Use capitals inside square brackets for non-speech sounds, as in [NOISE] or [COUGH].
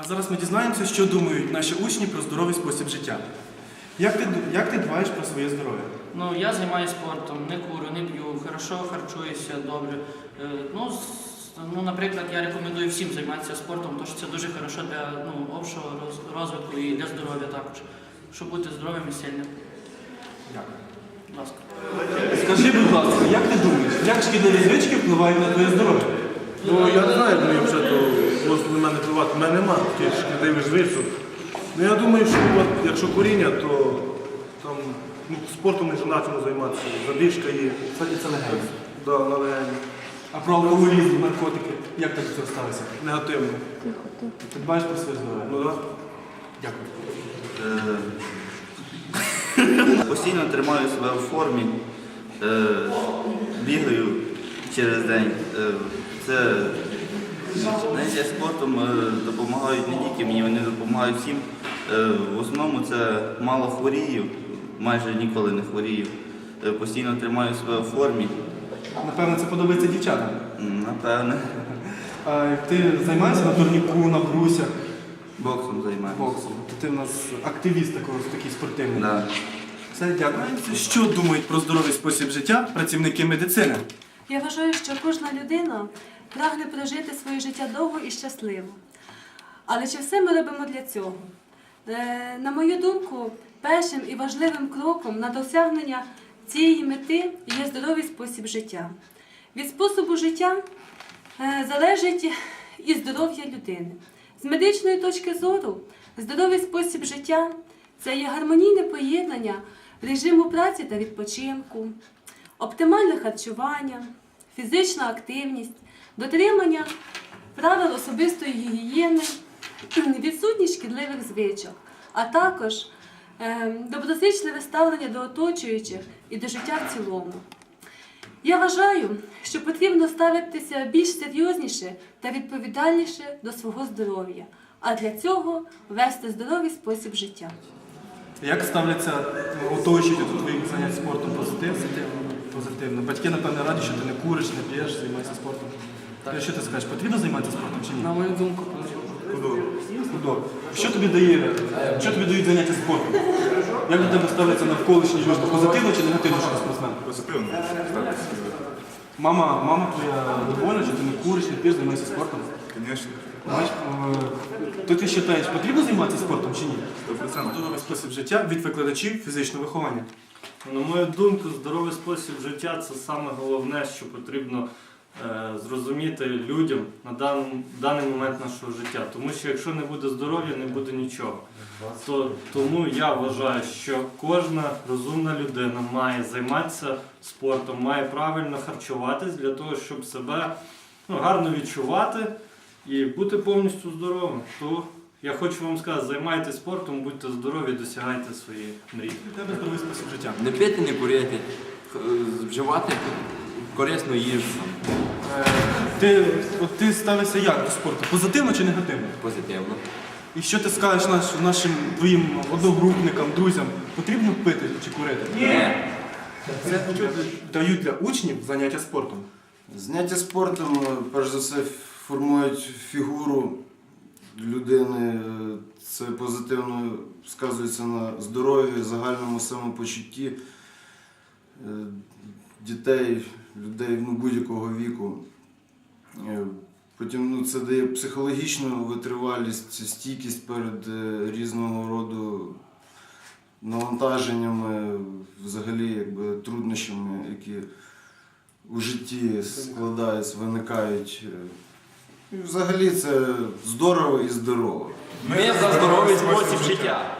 А зараз ми дізнаємося, що думають наші учні про здоровий спосіб життя. Як ти, як ти дбаєш про своє здоров'я? Ну, я займаюся спортом, не курю, не п'ю, хорошо харчуюся, добре. Е, Ну, ну, наприклад, я рекомендую всім займатися спортом, тому що це дуже хорошо для ну, общого розвитку і для здоров'я також. Щоб бути здоровим і сильним. Дякую. Будь ласка. Скажи, будь ласка, як ти думаєш, як шкідливі звички впливають на твоє здоров'я? Ну я не знаю, мені вже то можна мене впливати. У мене нема таких шкідливих звичок. Ну я думаю, що от, якщо коріння, то там ну, спортом не почнемо займатися. Задишка є. Кстати, це легенда. Да, на легені. А про алкоголізм, наркотики, як так цього сталося? Негативно. Ти дбаєш про своє здоров'я? Ну так. Дякую. Е, Постійно тримаю себе в формі, е, бігаю через день. Е, Це заняття спортом е, допомагають не тільки мені, вони допомагають всім. Е, В основному це мало хворію, майже ніколи не хворію. Е, Постійно тримаю себе в формі, Напевно, це подобається дівчатам. Напевне, А ти займаєшся на турніку, на брусях, боксом займаюся. боксом? Ти в нас активіст такого, такий спортивний. Да. Все, дякую. Що думають про здоровий спосіб життя працівники медицини? Я вважаю, що кожна людина прагне прожити своє життя довго і щасливо. Але чи все ми робимо для цього? Е, На мою думку, першим і важливим кроком на досягнення цієї мети є здоровий спосіб життя. Від способу життя е, залежить і здоров'я людини. З медичної точки зору, здоровий спосіб життя це є гармонійне поєднання режиму праці та відпочинку, оптимальне харчування, фізична активність, дотримання правил особистої гігієни, [CLEARS THROAT] відсутність шкідливих звичок, а також е, доброзичливе ставлення до оточуючих і до життя в цілому. Я вважаю, що потрібно ставитися більш серйозніше та відповідальніше до свого здоров'я, а для цього вести здоровий спосіб життя. Як ставляться оточуючі до твоїх занять спортом позитивно? Позитивно. Батьки, напевно, раді, що ти не куриш, не п'єш, займаєшся спортом. Так. Що ти скажеш, потрібно займатися спортом чи ні? На мою думку, потрібно. Худо. Що тобі дає, що тобі дають заняття спортом? Як до тебе ставляться навколишні люди? Позитивно чи негативно, що ти спортсмен? Позитивно. Мама, мама твоя довольна, що ти не куриш, не п'єш, займаєшся спортом? Звісно, е, то ти вважаєш, потрібно займатися спортом чи ні? Здоровий спосіб життя від викладачів фізичного виховання. На мою думку, здоровий спосіб життя це саме головне, що потрібно зрозуміти людям на дан, даний момент нашого життя. Тому що якщо не буде здоров'я, не буде нічого. То, тому я вважаю, що кожна розумна людина має займатися спортом, має правильно харчуватись для того, щоб себе ну, гарно відчувати і бути повністю здоровим. То я хочу вам сказати, займайтесь спортом, будьте здорові, досягайте своєї мрії. Тебе здоровий спосіб життя. Не пити, не курити, х- вживати корисну їжу Е, Ти, от ти ставишся як до спорту? Позитивно чи негативно? позитивно. І що ти скажеш наш, нашим твоїм одногрупникам, друзям? Потрібно пити чи курити? Ні. Це дають для учнів заняття спортом. Заняття спортом, е, перш за все, формують фігуру людини. Е, Це позитивно сказується на здоров'ї, загальному самопочутті е, дітей, людей ну, будь-якого віку. Е, Потім ну, це дає психологічну витривалість, стійкість перед е, різного роду навантаженнями, взагалі якби, труднощами, які у житті складаються, виникають. І взагалі це здорово і здорово. Ми за здоровий спосіб життя.